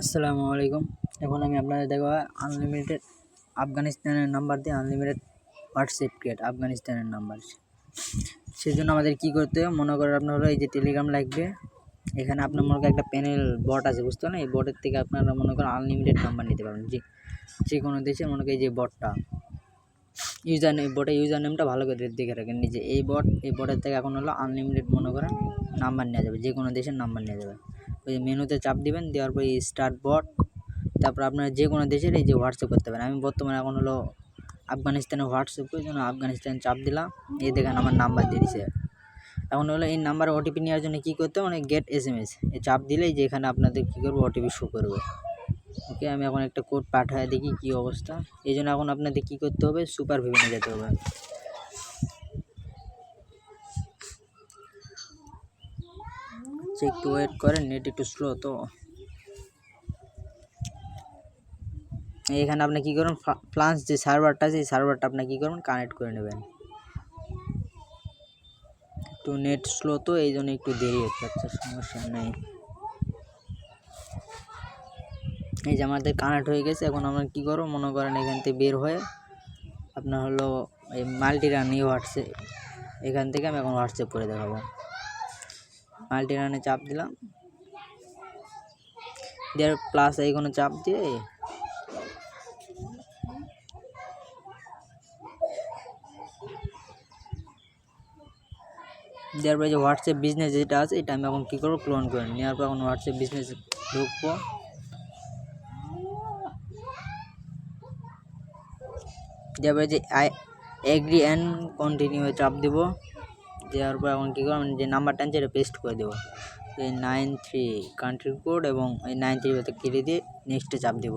আসসালামু আলাইকুম। এখন আমি আপনাদের দেখব আনলিমিটেড আফগানিস্তানের নাম্বার দিয়ে আনলিমিটেড হোয়াটসঅ্যাপ ক্রিয়েট আফগানিস্তানের নাম্বার সেই জন্য আমাদের কী করতে হবে? মনে করেন আপনার হলো এই যে টেলিগ্রাম লাগবে। এখানে আপনার মনে করেন একটা প্যানেল বট আছে, বুঝতে না এই বটের থেকে আপনারা মনে করেন আনলিমিটেড নাম্বার নিতে পারবেন। যে যে কোনো দেশে মনে এই যে বটটা ইউজার নেম বটের ইউজার নেমটা ভালো করে দেখে রাখেন। নিজে এই বট এই বটের থেকে এখন হলো আনলিমিটেড মনে করেন নাম্বার নেওয়া যাবে। যে কোনো দেশের নাম্বার নেওয়া যাবে। ওই মেনুতে চাপ দিবেন, দেওয়ার পর স্টার্ট বট তারপর আপনারা যে কোনো দেশের এই যে হোয়াটসঅ্যাপ করতে পারেন। আমি বর্তমানে এখন হলো আফগানিস্তানে হোয়াটসঅ্যাপ করি জন্য আফগানিস্তান চাপ দিলাম। এই দেখেন আমার নাম্বার দিয়ে দিছে। এখন হলো এই নাম্বারে ওটিপি নেওয়ার জন্য কী করতে মানে গেট এস এম এস এই চাপ দিলেই যে এখানে আপনাদের কী করব? ওটিপি শো করবে। ওকে আমি এখন একটা কোড পাঠায় দেখি কী অবস্থা। এই জন্য এখন আপনাদের কী করতে হবে? সুপার ভিভেনে যেতে হবে। আচ্ছা একটু ওয়েট করেন নেট একটু স্লো তো। এখানে আপনি কী করবেন ফ্লান্স যে সার্ভারটা আছে, এই সার্ভারটা আপনি কী করবেন কানেক্ট করে নেবেন। একটু নেট স্লো তো, এই জন্য একটু দেরি হচ্ছে আচ্ছা সমস্যা নেই। এই যে আমাদের কানেক্ট হয়ে গেছে, এখন আমরা কী করব, মনে করেন এখান থেকে বের হয়ে, আপনার হলো এই মাল্টি রান এই হোয়াটসঅ্যাপ, এখান থেকে আমি এখন হোয়াটসঅ্যাপ করে দেখাবো। মাল্টি রানে চাপ দিলাম। দেওয়ার প্লাস এইখানে চাপ দিয়ে দেওয়ার যে হোয়াটসঅ্যাপ বিজনেস যেটা আছে, এটা আমি এখন কী করব? ক্লোন করে নেওয়ার পর এখন হোয়াটসঅ্যাপ বিজনেস ঢুকবো। দেওয়ার পরে যে আই এগ্রি অ্যান্ড কন্টিনিউ চাপ দিব। দেওয়ার পর এখন কী করব? যে নাম্বারটা আনছে এটা পেস্ট করে দেবো। এই নাইন থ্রি কান্ট্রি কোড এবং এই নাইন থ্রি কেটে দিয়ে নেক্সটে চাপ দিব।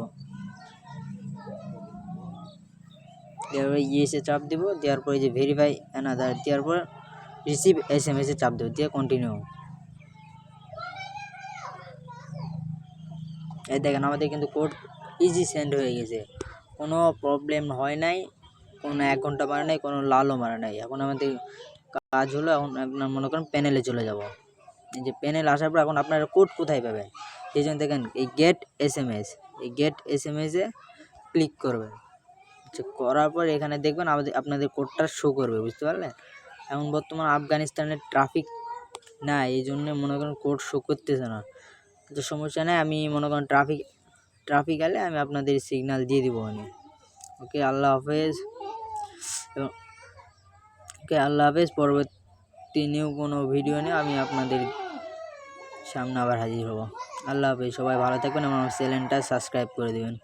দেওয়ার পরে ইয়েসে চাপ দেবো। দেওয়ার পরে যে ভেরিফাই অ্যানাদার দেওয়ার পর রিসিভ এস এম এসে চাপ দেবো। দিয়ে কন্টিনিউ এই দেখেন, আমাদের কিন্তু কোড ইজি সেন্ড হয়ে গেছে। কোনো প্রবলেম হয় নাই, কোনো এক ঘণ্টা মারে নাই, কোনো লালও মারে নাই। এখন আমাদের কাজ হলো এখন আপনার মনে করেন প্যানেলে চলে যাব। এই যে প্যানেল আসার পর এখন আপনারা কোড কোথায় পাবেন সেই জন্য দেখেন, এই গেট এস এম এস এই গেট এস এম এসে ক্লিক করবেন করার পর এখানে দেখবেন আমাদের, আপনাদের কোডটা শো করবে, বুঝতে পারলেন? এখন বর্তমান আফগানিস্তানের ট্রাফিক না এই জন্য মনে করেন কোড শো করতেছে না। তো সমস্যা নেই, আমি মনে করেন ট্রাফিক ট্রাফিক আলে আমি আপনাদের সিগনাল দিয়ে দিব আমি ওকে আল্লাহ হাফেজ। ওকে, আল্লাহ হাফেজ। পরবর্তী নিউ কোনো ভিডিও নিয়ে আমি আপনাদের সামনে আবার হাজির হব। আল্লাহ হাফেজ, সবাই ভালো থাকবেন এবং আমার চ্যানেলটা সাবস্ক্রাইব করে দেবেন।